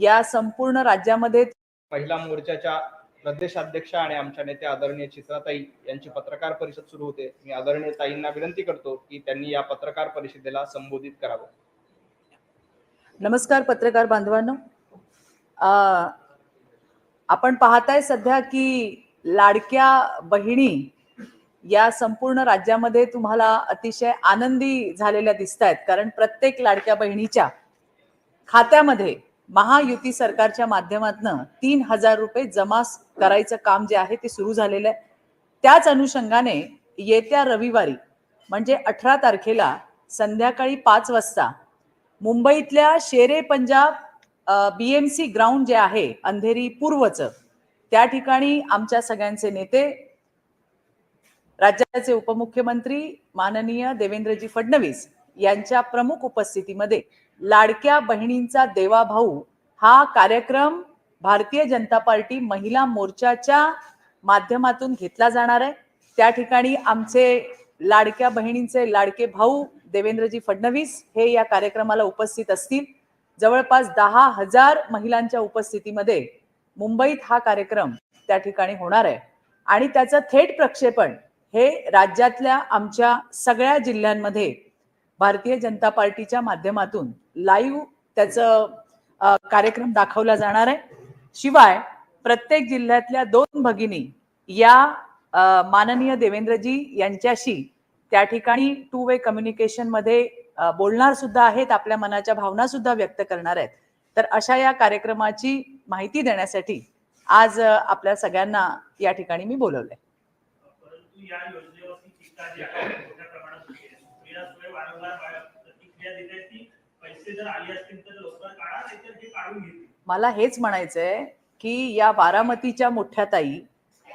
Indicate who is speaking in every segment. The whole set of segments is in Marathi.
Speaker 1: या संपूर्ण राज्यामध्ये
Speaker 2: महिला मोर्चाच्या प्रदेशाध्यक्ष आणि आमच्या नेत्या आदरणीय चित्राताई यांची पत्रकार परिषद सुरू होते. मी आदरणीय ताईंना विनंती करतो की त्यांनी या पत्रकार परिषदेला संबोधित करावं.
Speaker 1: नमस्कार पत्रकार बांधवांनो. अ, आपण पाहताय सध्या की लाडक्या बहिणी या संपूर्ण राज्यामध्ये तुम्हाला अतिशय आनंदी झालेल्या दिसत आहेत कारण प्रत्येक लाडक्या बहिणीच्या खात्यामध्ये महायुती सरकारच्या माध्यमातून तीन हजार रुपये जमा करायचं काम जे आहे ते सुरू झालेलं आहे. त्याच अनुषंगाने येत्या रविवारी म्हणजे अठरा तारखेला संध्याकाळी पाच वाजता मुंबईतल्या Shere Punjab B M C ground जे आहे अंधेरी पूर्वचं त्या ठिकाणी आमच्या सगळ्यांचे नेते राज्याचे उपमुख्यमंत्री माननीय देवेंद्रजी फडणवीस यांच्या प्रमुख उपस्थितीमध्ये लाडक्या बहिणींचा देवा भाऊ हा कार्यक्रम भारतीय जनता पार्टी महिला मोर्चाच्या माध्यमातून घेतला जाणार आहे. त्या ठिकाणी आमचे लाडक्या बहिणींचे लाडके भाऊ देवेंद्रजी फडणवीस हे या कार्यक्रमाला उपस्थित असतील. जवळपास दहा हजार महिलांच्या उपस्थितीमध्ये मुंबईत हा कार्यक्रम त्या ठिकाणी होणार आहे. आणि त्याचं थेट प्रक्षेपण हे राज्यातल्या आमच्या सगळ्या जिल्ह्यांमध्ये भारतीय जनता पार्टीच्या माध्यमातून लाईव्ह त्याचं कार्यक्रम दाखवला जाणार आहे. शिवाय प्रत्येक जिल्ह्यातल्या दोन भगिनी या माननीय देवेंद्रजी यांच्याशी त्या ठिकाणी टू वे कम्युनिकेशनमध्ये बोलणार सुद्धा आहेत आपल्या मनाच्या भावना सुद्धा व्यक्त करणार आहेत. तर अशा या कार्यक्रमाची माहिती देण्यासाठी आज आपल्या सगळ्यांना या ठिकाणी मी बोलवलंय.
Speaker 3: पैसे जर आले असतील तर लवकर काढा नाहीतर ते काढून घेतील.
Speaker 1: मला हेच म्हणायचंय की या बारामतीच्या मोठ्या ताई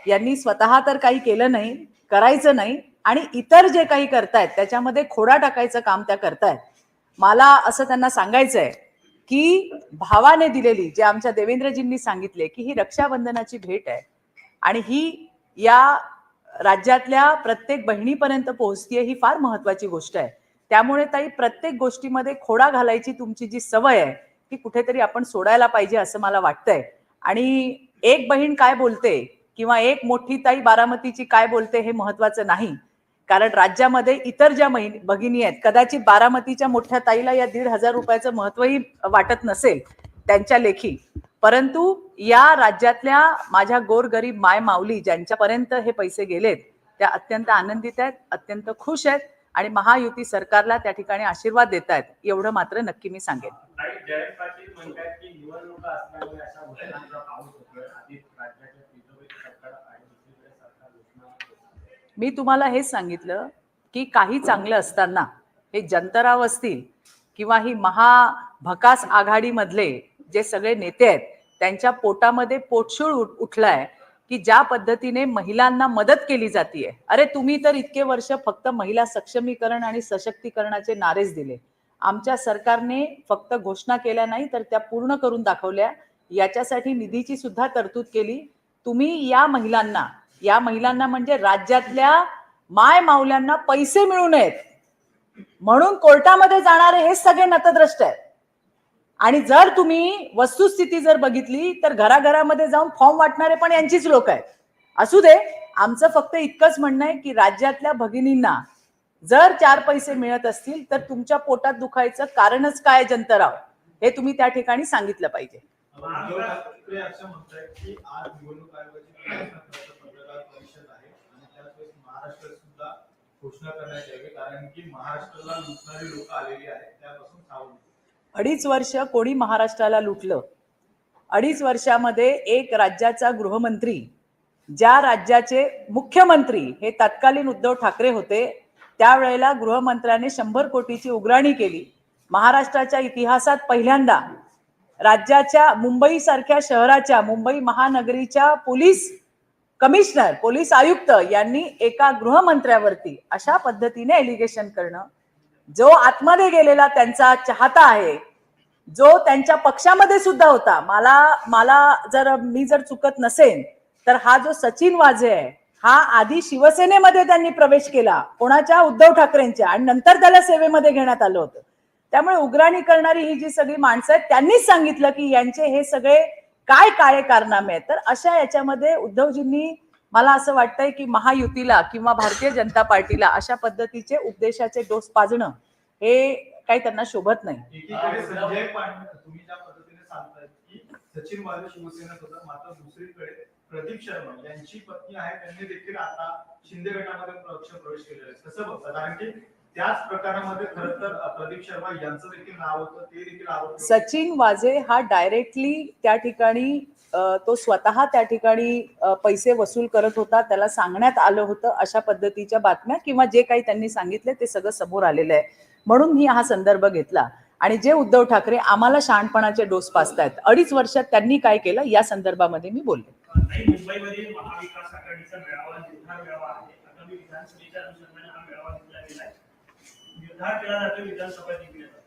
Speaker 1: यांनी स्वतः तर काही केलं नाही करायचं नाही आणि इतर जे काही करतायत त्याच्यामध्ये खोडा टाकायचं काम त्या करतायत. मला असं त्यांना सांगायचंय की भावाने दिलेली जे आमच्या देवेंद्रजींनी सांगितले की ही रक्षाबंधनाची भेट आहे आणि ही या राज्यातल्या प्रत्येक बहिणीपर्यंत पोहोचतीये ही फार महत्वाची गोष्ट आहे. त्यामुळे ताई प्रत्येक गोष्टीमध्ये खोडा घालायची तुमची जी सवय आहे ती कुठेतरी आपण सोडायला पाहिजे असं मला वाटतंय. आणि एक बहीण काय बोलते किंवा एक मोठी ताई बारामतीची काय बोलते हे महत्वाचं नाही. कारण राज्यामध्ये इतर ज्या भगिनी आहेत कदाचित बारामतीच्या मोठ्या ताईला या दीड हजार रुपयाचं महत्वही वाटत नसेल त्यांच्या लेखी. परंतु या राज्यातल्या माझ्या गोरगरीब माय माऊली ज्यांच्यापर्यंत हे पैसे गेलेत त्या अत्यंत आनंदित आहेत अत्यंत खुश आहेत. आणि महायुती सरकारला त्या ठिकाणी आशीर्वाद देत आहेत एवढं मात्र नक्की मी सांगेन. मी तुम्हाला हेच सांगितलं की काही चांगलं असताना हे जंतराव असतील किंवा ही महाभकास आघाडीमधले जे सगळे नेते आहेत त्यांच्या पोटामध्ये पोटशूळ उठ- उठलाय की ज्या पद्धतीने महिलांना मदत केली जातीये. अरे तुम्ही तर इतके वर्ष फक्त महिला सक्षमीकरण आणि सशक्तीकरणाचे नारेच दिले. आमच्या सरकारने फक्त घोषणा केल्या नाही तर त्या पूर्ण करून दाखवल्या. याच्यासाठी निधीची सुद्धा तरतूद केली. तुम्ही या महिलांना या महिलांना म्हणजे राज्यातल्या माय माऊल्यांना पैसे मिळू नयेत. म्हणून कोर्टामध्ये जाणारे हे सगळे नतद्रष्ट आहेत. आणि जर तुम्ही वस्तुस्थिती जर बघितली तर घराघरामध्ये जाऊन फॉर्म वाटणारे पण यांचीच लोक आहेत. असू दे आमचं फक्त इतकंच म्हणणं आहे की राज्यातल्या भगिनींना जर चार पैसे मिळत असतील तर तुमच्या पोटात दुखायचं कारणच काय जंतराव? हे तुम्ही त्या ठिकाणी सांगितलं पाहिजे.
Speaker 4: घोषणा करण्यात यावी कारण की महाराष्ट्राला लुटणारी लोक आलेली आहेत त्यापासून सावध
Speaker 1: अडीच वर्ष कोणी महाराष्ट्राला लुटलं? अडीच वर्षामध्ये एक राज्याचा गृहमंत्री ज्या राज्याचे मुख्यमंत्री हे तत्कालीन उद्धव ठाकरे होते त्यावेळेला गृहमंत्र्याने शंभर कोटीची उघराणी केली. महाराष्ट्राच्या इतिहासात पहिल्यांदा राज्याच्या मुंबईसारख्या शहराच्या मुंबई महानगरीच्या पोलीस कमिशनर पोलीस आयुक्त यांनी एका गृहमंत्र्यावरती अशा पद्धतीने एलिगेशन करणं जो आतमध्ये गेलेला त्यांचा चाहता आहे जो त्यांच्या पक्षामध्ये सुद्धा होता मला मला जर मी जर चुकत नसेन तर हा जो सचिन वाझे आहे हा आधी शिवसेनेमध्ये त्यांनी प्रवेश केला कोणाच्या? उद्धव ठाकरेंच्या आणि नंतर त्याला सेवेमध्ये घेण्यात आलं होतं. त्यामुळे उग्राणी करणारी ही जी सगळी माणसं आहेत त्यांनीच सांगितलं की यांचे हे सगळे काय काळे कारनामे आहेत. तर अशा याच्यामध्ये उद्धवजींनी मला असं वाटतंय की महायुतीला किंवा भारतीय जनता पार्टीला अशा पद्धतीचे उपदेशाचे डोस पाजणं हे काही त्यांना शोभत नाही.
Speaker 4: सचिन वाजे शिवसेनेत होता मात्र दुसरीकडे प्रदीप शर्मा यांची पत्नी आहे त्यांनी देखील आता शिंदे गटामध्ये पक्ष प्रवेश केलेला आहे. कसं बघता? कारण की त्याच प्रकारामध्ये खरं तर प्रदीप शर्मा यांचं देखील नाव होतं ते देखील आरोप
Speaker 1: सचिन वाझे हा डायरेक्टली त्या ठिकाणी तो स्वतः त्या ठिकाणी पैसे वसूल करत होता त्याला सांगण्यात आलं होतं अशा पद्धतीच्या बातम्या किंवा जे काही त्यांनी सांगितले ते सगळं समोर आलेलं आहे. म्हणून मी हा संदर्भ घेतला. आणि जे उद्धव ठाकरे आम्हाला शहाणपणाचे डोस पाचतायत अडीच वर्षात त्यांनी काय केलं या संदर्भामध्ये मी बोलले.
Speaker 3: नाही मुंबईमधील महाविकास आघाडीचा मेळावा निर्धार मेळावा आहे. आगामी विधानसभेच्या अनुषंगाने हा मेळावा घेतला गेलाय. निर्धार केला जातो विधानसभा जिंकण्याचा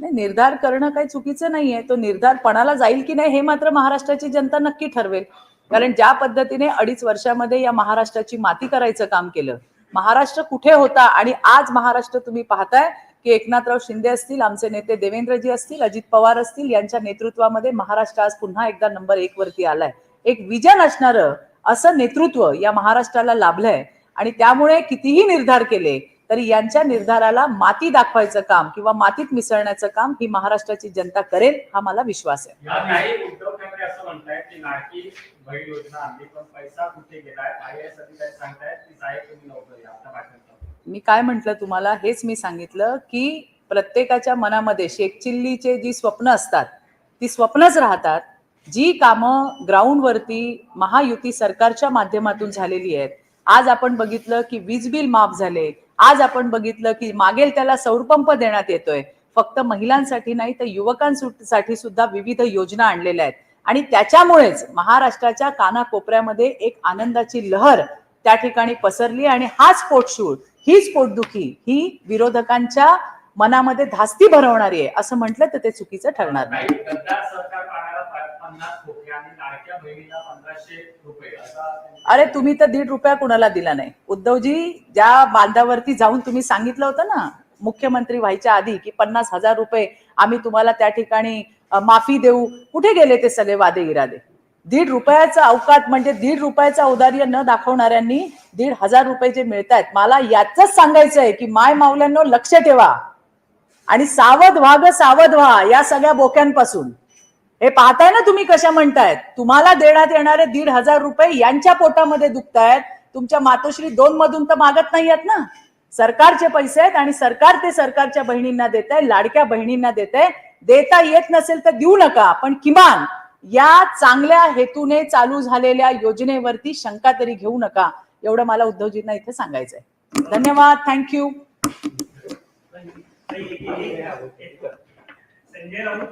Speaker 1: नाही निर्धार करणं काही चुकीचं नाहीये. तो निर्धार पणाला जाईल की नाही हे मात्र महाराष्ट्राची जनता नक्की ठरवेल. कारण ज्या पद्धतीने अडीच वर्षामध्ये या महाराष्ट्राची माती करायचं काम केलं महाराष्ट्र कुठे होता आणि आज महाराष्ट्र तुम्ही पाहताय की एकनाथराव शिंदे असतील आमचे नेते देवेंद्रजी असतील अजित पवार असतील यांच्या नेतृत्वामध्ये महाराष्ट्र आज पुन्हा एकदा नंबर एक वरती आलाय. एक विजन असणारं असं नेतृत्व या महाराष्ट्राला लाभलंय. आणि त्यामुळे कितीही निर्धार केले तरी यांच्या निर्धाराला माती दाखवायचं काम किंवा मातीत मिसळण्याचं काम ही महाराष्ट्राची जनता करेल हा मला विश्वास आहे.
Speaker 5: या काही उद्धव ठाकरे असं म्हणतायत की लाडकी बहीण योजना आणली पण पैसा कुठे गेलाय? आय एस अधिकारी सांगतायत? की साहेब तुम्ही लवकर या. आता पाठवतो
Speaker 1: मी काय म्हंटल तुम्हाला? हेच मी सांगितलं की प्रत्येकाच्या मनामध्ये शेख चिल्लीचे जी स्वप्न असतात ती स्वप्नच राहतात. जी कामं ग्राउंडवरती महायुती सरकारच्या माध्यमातून झालेली आहेत. आज आपण बघितलं की वीज बिल माफ झाले आज आपण बघितलं की मागेल त्याला सौरपंप देण्यात येतोय. फक्त महिलांसाठी नाही तर युवकांसाठी सुद्धा विविध योजना आणलेल्या आहेत. आणि त्याच्यामुळेच महाराष्ट्राच्या कानाकोपऱ्यामध्ये एक आनंदाची लहर त्या ठिकाणी पसरली आणि हाच पोटशूळ हीच पोटदुखी ही विरोधकांच्या मनामध्ये धास्ती भरवणारी आहे असं म्हटलं तर ते चुकीचं ठरणार नाही. अरे तुम्ही तर दीड रुपया कुणाला दिला नाही. उद्धवजी ज्या बांधावरती जाऊन तुम्ही सांगितलं होतं ना मुख्यमंत्री व्हायच्या आधी की पन्नास हजार रुपये आम्ही तुम्हाला त्या ठिकाणी माफी देऊ कुठे गेले ते सगळे वादे इरादे? दीड रुपयाचा अवकात म्हणजे दीड रुपयाचा औदार्य न दाखवणाऱ्यांनी दीड हजार रुपये जे मिळत आहेत मला याच सांगायचं आहे की माय मावल्यांनो लक्ष ठेवा. आणि सावध व्हा ग सावध व्हा या सगळ्या बोक्यांपासून. हे पाहताय ना तुम्ही कशा म्हणतायत? तुम्हाला देण्यात येणारे दीड हजार रुपये यांच्या पोटामध्ये दुखतायत. तुमच्या मातोश्री दोन मधून तर मागत नाही आहेत ना. सरकारचे पैसे आहेत आणि सरकार ते सरकारच्या बहिणींना देत आहे लाडक्या बहिणींना देत आहे देता येत नसेल तर देऊ नका पण किमान या चांगल्या हेतूने चालू झालेल्या योजनेवरती शंका तरी घेऊ नका. एवढं मला उद्धवजींना इथे सांगायचंय. धन्यवाद थँक्यू
Speaker 3: संजय राऊत